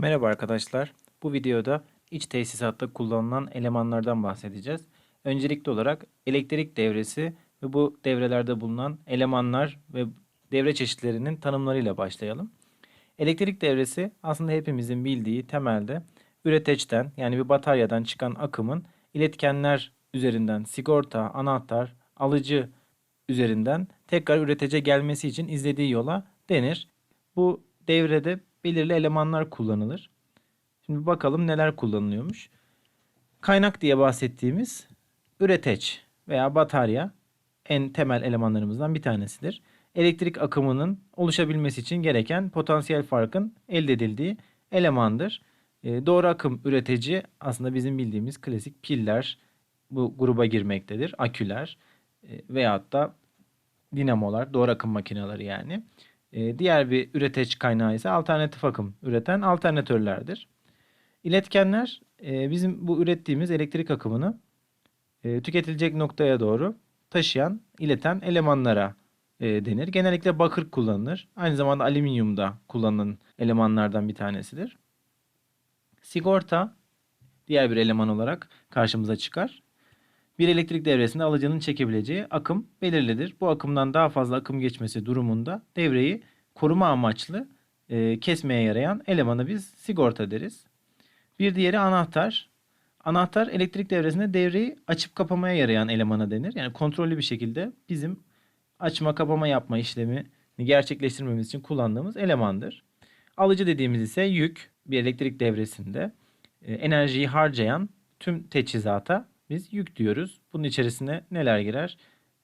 Merhaba arkadaşlar. Bu videoda iç tesisatta kullanılan elemanlardan bahsedeceğiz. Öncelikli olarak elektrik devresi ve bu devrelerde bulunan elemanlar ve devre çeşitlerinin tanımlarıyla başlayalım. Elektrik devresi aslında hepimizin bildiği temelde üreteçten yani bir bataryadan çıkan akımın iletkenler üzerinden sigorta, anahtar, alıcı üzerinden tekrar üretece gelmesi için izlediği yola denir. Bu devrede belirli elemanlar kullanılır. Şimdi bakalım neler kullanılıyormuş. Kaynak diye bahsettiğimiz üreteç veya batarya en temel elemanlarımızdan bir tanesidir. Elektrik akımının oluşabilmesi için gereken potansiyel farkın elde edildiği elemandır. E, doğru akım üretici aslında bizim bildiğimiz klasik piller bu gruba girmektedir. Aküler e, veyahut da dinamolar, doğru akım makineleri yani. E, diğer bir üreteç kaynağı ise alternatif akım üreten alternatörlerdir. İletkenler e, bizim bu ürettiğimiz elektrik akımını e, tüketilecek noktaya doğru taşıyan, ileten elemanlara e, denir. Genellikle bakır kullanılır. Aynı zamanda alüminyum da kullanılan elemanlardan bir tanesidir. Sigorta diğer bir eleman olarak karşımıza çıkar. Bir elektrik devresinde alıcının çekebileceği akım belirlidir. Bu akımdan daha fazla akım geçmesi durumunda devreyi koruma amaçlı e, kesmeye yarayan elemanı biz sigorta deriz. Bir diğeri anahtar. Anahtar elektrik devresinde devreyi açıp kapamaya yarayan elemana denir. Yani kontrollü bir şekilde bizim açma kapama yapma işlemi gerçekleştirmemiz için kullandığımız elemandır. Alıcı dediğimiz ise yük bir elektrik devresinde e, enerjiyi harcayan tüm teçhizata biz yük diyoruz. Bunun içerisine neler girer?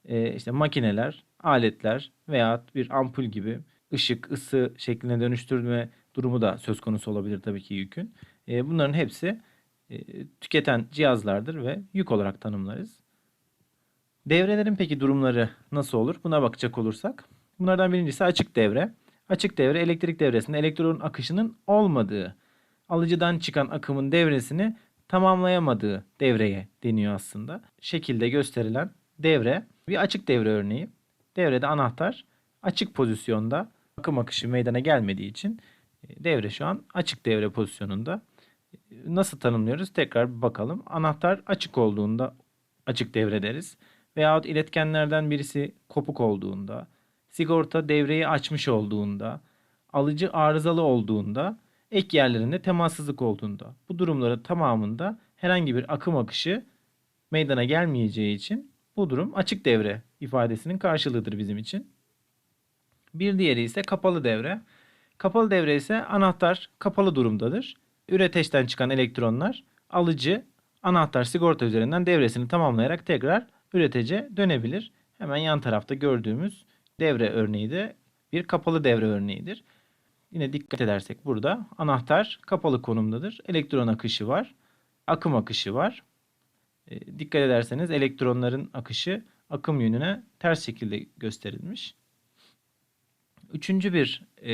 E, işte makineler, aletler veya bir ampul gibi ışık, ısı şekline dönüştürme durumu da söz konusu olabilir tabii ki yükün. E, bunların hepsi e, tüketen cihazlardır ve yük olarak tanımlarız. Devrelerin peki durumları nasıl olur? Buna bakacak olursak. Bunlardan birincisi açık devre. Açık devre elektrik devresinde elektronun akışının olmadığı, alıcıdan çıkan akımın devresini tamamlayamadığı devreye deniyor aslında. Şekilde gösterilen devre bir açık devre örneği. Devrede anahtar açık pozisyonda akım akışı meydana gelmediği için e, devre şu an açık devre pozisyonunda. E, Nasıl tanımlıyoruz? Tekrar bakalım. Anahtar açık olduğunda açık devre deriz. Veyahut iletkenlerden birisi kopuk olduğunda, sigorta devreyi açmış olduğunda, alıcı arızalı olduğunda, ek yerlerinde temassızlık olduğunda. Bu durumların tamamında herhangi bir akım akışı meydana gelmeyeceği için bu durum açık devre ifadesinin karşılığıdır bizim için. Bir diğeri ise kapalı devre. Kapalı devre ise anahtar kapalı durumdadır. Üreteçten çıkan elektronlar alıcı anahtar sigorta üzerinden devresini tamamlayarak tekrar üretece dönebilir. Hemen yan tarafta gördüğümüz devre örneği de bir kapalı devre örneğidir. Yine dikkat edersek burada anahtar kapalı konumdadır. Elektron akışı var. Akım akışı var. E, dikkat ederseniz elektronların akışı akım yönüne ters şekilde gösterilmiş. Üçüncü bir e,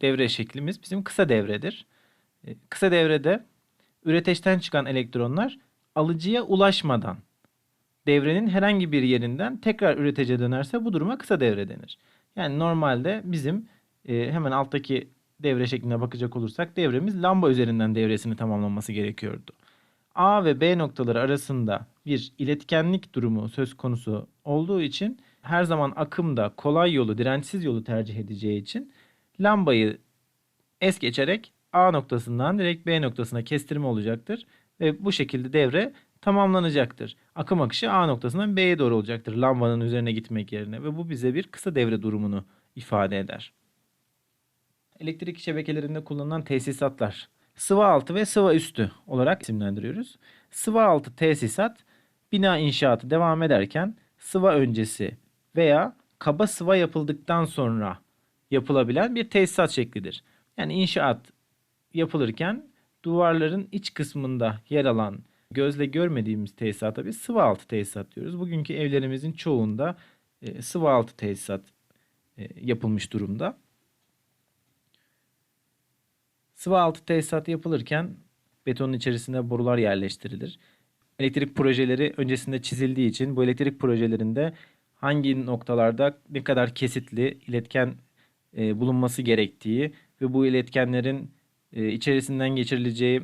devre şeklimiz bizim kısa devredir. E, kısa devrede üreteçten çıkan elektronlar alıcıya ulaşmadan devrenin herhangi bir yerinden tekrar üretece dönerse bu duruma kısa devre denir. Yani normalde bizim e, hemen alttaki devre şekline bakacak olursak devremiz lamba üzerinden devresini tamamlaması gerekiyordu. A ve B noktaları arasında bir iletkenlik durumu söz konusu olduğu için her zaman akımda kolay yolu, dirençsiz yolu tercih edeceği için lambayı es geçerek A noktasından direkt B noktasına kestirme olacaktır. Ve bu şekilde devre tamamlanacaktır. Akım akışı A noktasından B'ye doğru olacaktır lambanın üzerine gitmek yerine. Ve bu bize bir kısa devre durumunu ifade eder. Elektrik şebekelerinde kullanılan tesisatlar sıvı altı ve sıvı üstü olarak isimlendiriyoruz. Sıvı altı tesisat bina inşaatı devam ederken sıva öncesi veya kaba sıva yapıldıktan sonra yapılabilen bir tesisat şeklidir. Yani inşaat yapılırken duvarların iç kısmında yer alan gözle görmediğimiz tesisata biz sıvı altı tesisat diyoruz. Bugünkü evlerimizin çoğunda e, sıvı altı tesisat e, yapılmış durumda. Sıvı altı tesisat yapılırken betonun içerisine borular yerleştirilir. Elektrik projeleri öncesinde çizildiği için bu elektrik projelerinde hangi noktalarda ne kadar kesitli iletken e, bulunması gerektiği ve bu iletkenlerin e, içerisinden geçirileceği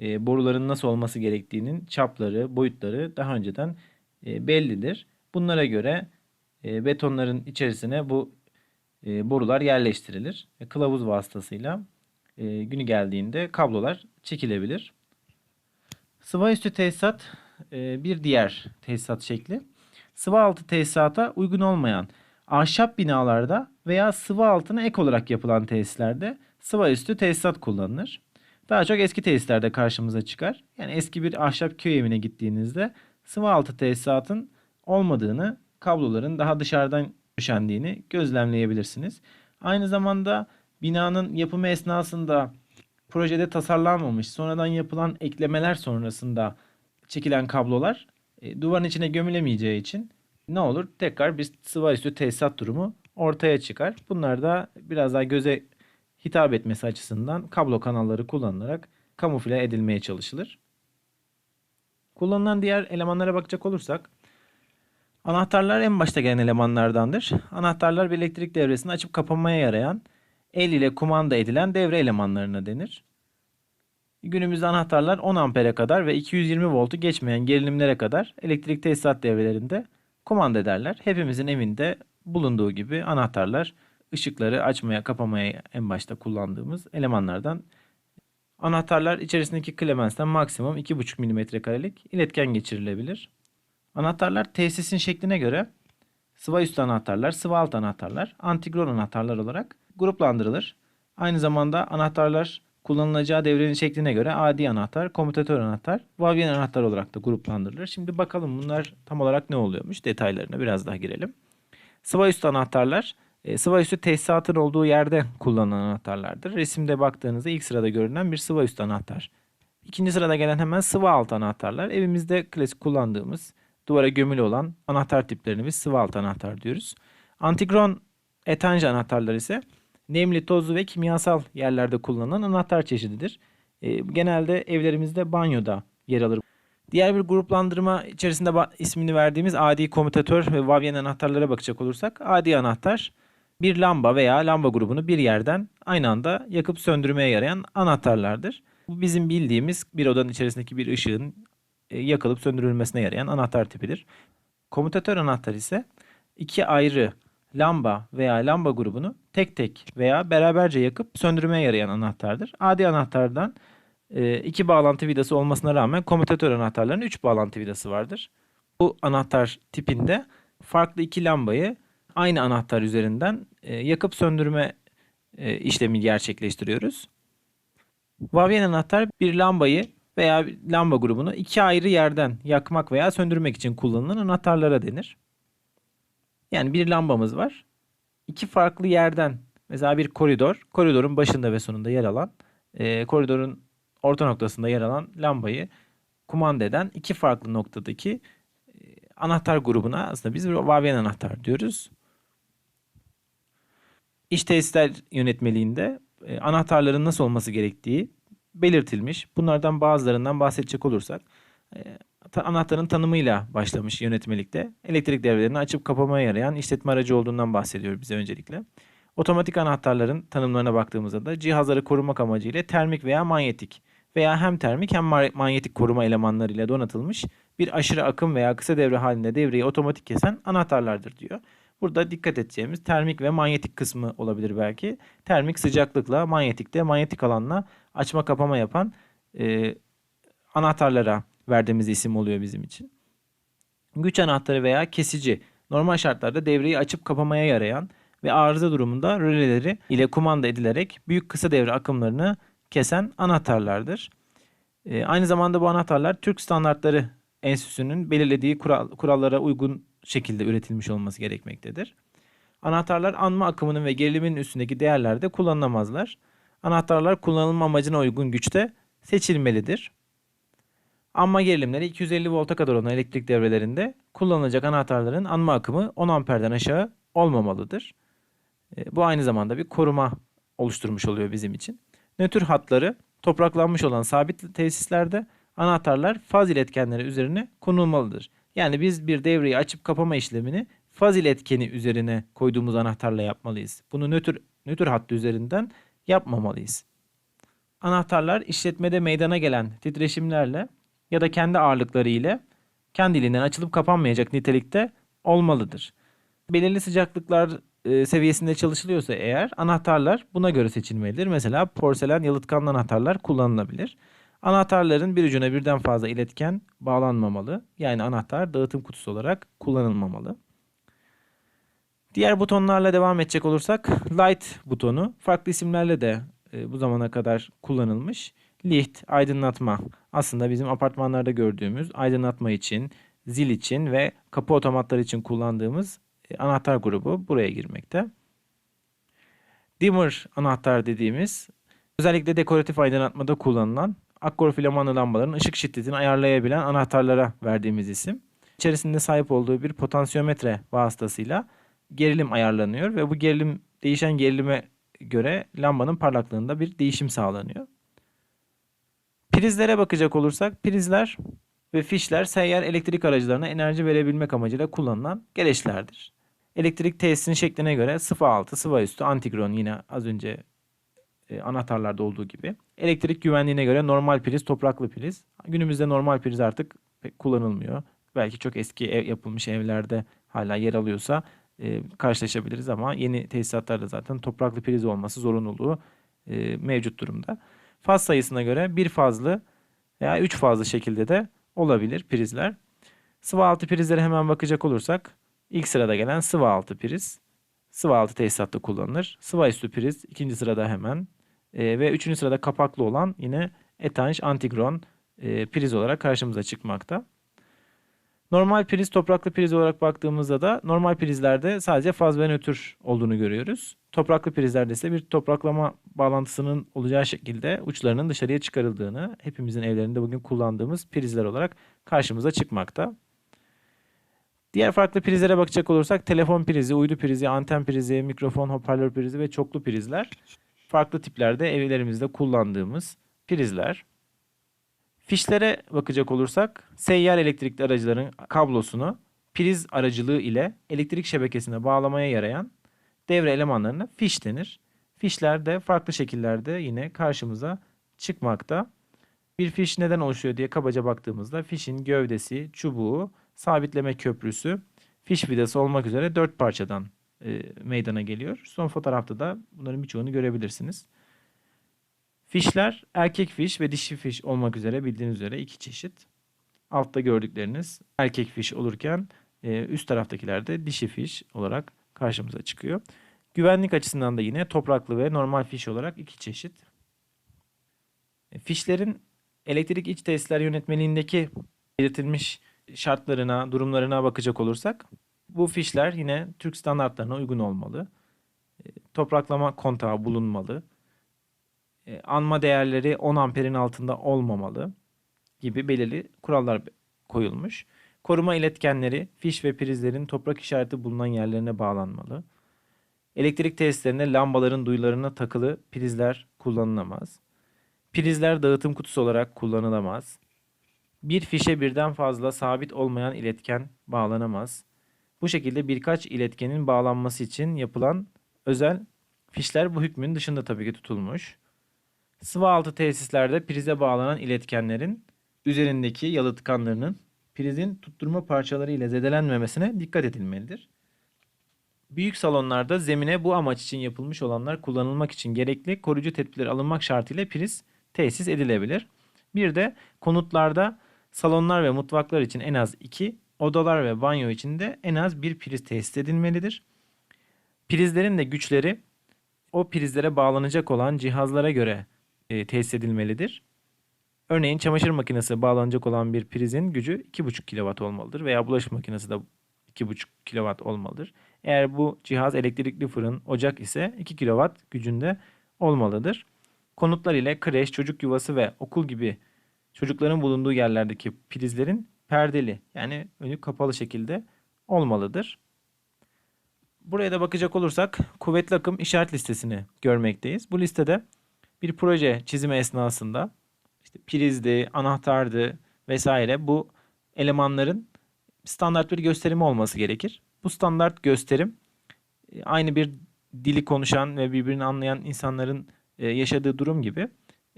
e, boruların nasıl olması gerektiğinin çapları, boyutları daha önceden e, bellidir. Bunlara göre e, betonların içerisine bu e, borular yerleştirilir ve kılavuz vasıtasıyla e, günü geldiğinde kablolar çekilebilir. Sıva üstü tesisat e, bir diğer tesisat şekli. Sıva altı tesisata uygun olmayan ahşap binalarda veya sıva altına ek olarak yapılan tesislerde sıva üstü tesisat kullanılır. Daha çok eski tesislerde karşımıza çıkar. Yani eski bir ahşap köy evine gittiğinizde sıva altı tesisatın olmadığını, kabloların daha dışarıdan üşendiğini gözlemleyebilirsiniz. Aynı zamanda binanın yapımı esnasında projede tasarlanmamış, sonradan yapılan eklemeler sonrasında çekilen kablolar e, duvarın içine gömülemeyeceği için ne olur? Tekrar bir sıva üstü tesisat durumu ortaya çıkar. Bunlar da biraz daha göze hitap etmesi açısından kablo kanalları kullanılarak kamufle edilmeye çalışılır. Kullanılan diğer elemanlara bakacak olursak anahtarlar en başta gelen elemanlardandır. Anahtarlar bir elektrik devresini açıp kapamaya yarayan el ile kumanda edilen devre elemanlarına denir. Günümüzde anahtarlar 10 ampere kadar ve 220 voltu geçmeyen gerilimlere kadar elektrik tesisat devrelerinde kumanda ederler. Hepimizin evinde bulunduğu gibi anahtarlar ışıkları açmaya kapamaya en başta kullandığımız elemanlardan. Anahtarlar içerisindeki klemensten maksimum 2,5 mm karelik iletken geçirilebilir. Anahtarlar tesisin şekline göre sıva üstü anahtarlar, sıva alt anahtarlar, antigron anahtarlar olarak gruplandırılır. Aynı zamanda anahtarlar kullanılacağı devrenin şekline göre adi anahtar, komutatör anahtar, vavyen anahtar olarak da gruplandırılır. Şimdi bakalım bunlar tam olarak ne oluyormuş detaylarına biraz daha girelim. Sıva üstü anahtarlar e, sıva üstü tesisatın olduğu yerde kullanılan anahtarlardır. Resimde baktığınızda ilk sırada görünen bir sıva üstü anahtar. İkinci sırada gelen hemen sıva alt anahtarlar. Evimizde klasik kullandığımız duvara gömülü olan anahtar tiplerini biz sıva alt anahtar diyoruz. Antigron etanj anahtarlar ise nemli, tozlu ve kimyasal yerlerde kullanılan anahtar çeşididir. E, genelde evlerimizde banyoda yer alır. Diğer bir gruplandırma içerisinde ismini verdiğimiz adi komutatör ve vavyen anahtarlara bakacak olursak adi anahtar bir lamba veya lamba grubunu bir yerden aynı anda yakıp söndürmeye yarayan anahtarlardır. Bu bizim bildiğimiz bir odanın içerisindeki bir ışığın e, yakılıp söndürülmesine yarayan anahtar tipidir. Komutatör anahtar ise iki ayrı lamba veya lamba grubunu tek tek veya beraberce yakıp söndürmeye yarayan anahtardır. Adi anahtardan e, iki bağlantı vidası olmasına rağmen komutatör anahtarların üç bağlantı vidası vardır. Bu anahtar tipinde farklı iki lambayı aynı anahtar üzerinden e, yakıp söndürme e, işlemi gerçekleştiriyoruz. Vavyen anahtar bir lambayı veya lamba grubunu iki ayrı yerden yakmak veya söndürmek için kullanılan anahtarlara denir. Yani bir lambamız var. İki farklı yerden mesela bir koridor, koridorun başında ve sonunda yer alan, e, koridorun orta noktasında yer alan lambayı kumanda eden iki farklı noktadaki e, anahtar grubuna aslında biz vavyen anahtar diyoruz. İş tesisler yönetmeliğinde e, anahtarların nasıl olması gerektiği belirtilmiş. Bunlardan bazılarından bahsedecek olursak e, anahtarın tanımıyla başlamış yönetmelikte. Elektrik devrelerini açıp kapamaya yarayan işletme aracı olduğundan bahsediyor bize öncelikle. Otomatik anahtarların tanımlarına baktığımızda da cihazları korumak amacıyla termik veya manyetik veya hem termik hem manyetik koruma elemanlarıyla donatılmış bir aşırı akım veya kısa devre halinde devreyi otomatik kesen anahtarlardır diyor. Burada dikkat edeceğimiz termik ve manyetik kısmı olabilir belki. Termik sıcaklıkla, manyetik de manyetik alanla açma kapama yapan e, anahtarlara verdiğimiz isim oluyor bizim için. Güç anahtarı veya kesici normal şartlarda devreyi açıp kapamaya yarayan ve arıza durumunda röleleri ile kumanda edilerek büyük kısa devre akımlarını kesen anahtarlardır. E, aynı zamanda bu anahtarlar Türk Standartları Enstitüsü'nün belirlediği kural, kurallara uygun şekilde üretilmiş olması gerekmektedir. Anahtarlar anma akımının ve gerilimin üstündeki değerlerde kullanılamazlar. Anahtarlar kullanılma amacına uygun güçte seçilmelidir. Anma gerilimleri 250 volta kadar olan elektrik devrelerinde kullanılacak anahtarların anma akımı 10 amperden aşağı olmamalıdır. E, bu aynı zamanda bir koruma oluşturmuş oluyor bizim için. Nötr hatları topraklanmış olan sabit tesislerde anahtarlar faz iletkenleri üzerine konulmalıdır. Yani biz bir devreyi açıp kapama işlemini faz iletkeni üzerine koyduğumuz anahtarla yapmalıyız. Bunu nötr, nötr hattı üzerinden yapmamalıyız. Anahtarlar işletmede meydana gelen titreşimlerle ya da kendi ağırlıkları ile kendiliğinden açılıp kapanmayacak nitelikte olmalıdır. Belirli sıcaklıklar e, seviyesinde çalışılıyorsa eğer anahtarlar buna göre seçilmelidir. Mesela porselen yalıtkanlı anahtarlar kullanılabilir. Anahtarların bir ucuna birden fazla iletken bağlanmamalı. Yani anahtar dağıtım kutusu olarak kullanılmamalı. Diğer butonlarla devam edecek olursak light butonu farklı isimlerle de e, bu zamana kadar kullanılmış. Licht, aydınlatma. Aslında bizim apartmanlarda gördüğümüz aydınlatma için, zil için ve kapı otomatları için kullandığımız e, anahtar grubu buraya girmekte. Dimmer anahtar dediğimiz özellikle dekoratif aydınlatmada kullanılan akkor filamanlı lambaların ışık şiddetini ayarlayabilen anahtarlara verdiğimiz isim. İçerisinde sahip olduğu bir potansiyometre vasıtasıyla gerilim ayarlanıyor ve bu gerilim değişen gerilime göre lambanın parlaklığında bir değişim sağlanıyor. Prizlere bakacak olursak prizler ve fişler seyyar elektrik aracılarına enerji verebilmek amacıyla kullanılan gereçlerdir. Elektrik tesisinin şekline göre sıvı altı, sıvı üstü, antikron yine az önce e, anahtarlarda olduğu gibi. Elektrik güvenliğine göre normal priz, topraklı priz. Günümüzde normal priz artık pek kullanılmıyor. Belki çok eski ev yapılmış evlerde hala yer alıyorsa e, karşılaşabiliriz ama yeni tesisatlarda zaten topraklı priz olması zorunluluğu e, mevcut durumda. Faz sayısına göre bir fazlı veya üç fazlı şekilde de olabilir prizler. Sıvı altı prizlere hemen bakacak olursak ilk sırada gelen sıvı altı priz. Sıvı altı tesisatta kullanılır. Sıvı üstü priz ikinci sırada hemen e, ve üçüncü sırada kapaklı olan yine etanş antigron e, priz olarak karşımıza çıkmakta. Normal priz topraklı priz olarak baktığımızda da normal prizlerde sadece faz ve nötr olduğunu görüyoruz. Topraklı prizlerde ise bir topraklama bağlantısının olacağı şekilde uçlarının dışarıya çıkarıldığını hepimizin evlerinde bugün kullandığımız prizler olarak karşımıza çıkmakta. Diğer farklı prizlere bakacak olursak telefon prizi, uydu prizi, anten prizi, mikrofon, hoparlör prizi ve çoklu prizler farklı tiplerde evlerimizde kullandığımız prizler. Fişlere bakacak olursak seyyar elektrikli aracıların kablosunu priz aracılığı ile elektrik şebekesine bağlamaya yarayan devre elemanlarına fiş denir. Fişler de farklı şekillerde yine karşımıza çıkmakta. Bir fiş neden oluşuyor diye kabaca baktığımızda fişin gövdesi, çubuğu, sabitleme köprüsü, fiş vidası olmak üzere dört parçadan e, meydana geliyor. Son fotoğrafta da bunların birçoğunu görebilirsiniz. Fişler erkek fiş ve dişi fiş olmak üzere bildiğiniz üzere iki çeşit. Altta gördükleriniz erkek fiş olurken e, üst taraftakiler de dişi fiş olarak karşımıza çıkıyor. Güvenlik açısından da yine topraklı ve normal fiş olarak iki çeşit. E, fişlerin elektrik iç tesisler yönetmeliğindeki belirtilmiş şartlarına, durumlarına bakacak olursak bu fişler yine Türk standartlarına uygun olmalı. E, topraklama kontağı bulunmalı. E, anma değerleri 10 amperin altında olmamalı gibi belirli kurallar koyulmuş. Koruma iletkenleri fiş ve prizlerin toprak işareti bulunan yerlerine bağlanmalı. Elektrik tesislerinde lambaların duyularına takılı prizler kullanılamaz. Prizler dağıtım kutusu olarak kullanılamaz. Bir fişe birden fazla sabit olmayan iletken bağlanamaz. Bu şekilde birkaç iletkenin bağlanması için yapılan özel fişler bu hükmün dışında tabii ki tutulmuş. Sıvı altı tesislerde prize bağlanan iletkenlerin üzerindeki yalıtkanlarının prizin tutturma parçaları ile zedelenmemesine dikkat edilmelidir. Büyük salonlarda zemine bu amaç için yapılmış olanlar kullanılmak için gerekli koruyucu tedbirler alınmak şartıyla priz tesis edilebilir. Bir de konutlarda salonlar ve mutfaklar için en az 2, odalar ve banyo için de en az bir priz tesis edilmelidir. Prizlerin de güçleri o prizlere bağlanacak olan cihazlara göre e, tesis edilmelidir. Örneğin çamaşır makinesi bağlanacak olan bir prizin gücü 2,5 kW olmalıdır veya bulaşık makinesi de 2,5 kW olmalıdır. Eğer bu cihaz elektrikli fırın, ocak ise 2 kW gücünde olmalıdır. Konutlar ile kreş, çocuk yuvası ve okul gibi çocukların bulunduğu yerlerdeki prizlerin perdeli yani önü kapalı şekilde olmalıdır. Buraya da bakacak olursak kuvvetli akım işaret listesini görmekteyiz. Bu listede bir proje çizimi esnasında işte prizdi, anahtardı vesaire bu elemanların standart bir gösterimi olması gerekir. Bu standart gösterim aynı bir dili konuşan ve birbirini anlayan insanların yaşadığı durum gibi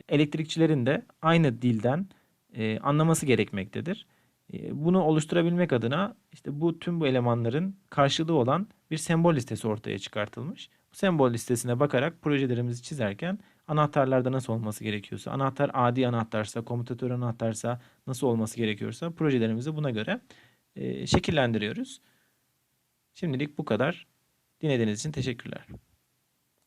elektrikçilerin de aynı dilden e, anlaması gerekmektedir. E, bunu oluşturabilmek adına işte bu tüm bu elemanların karşılığı olan bir sembol listesi ortaya çıkartılmış. Bu sembol listesine bakarak projelerimizi çizerken anahtarlarda nasıl olması gerekiyorsa, anahtar adi anahtarsa, komutatör anahtarsa nasıl olması gerekiyorsa projelerimizi buna göre e, şekillendiriyoruz. Şimdilik bu kadar. Dinlediğiniz için teşekkürler.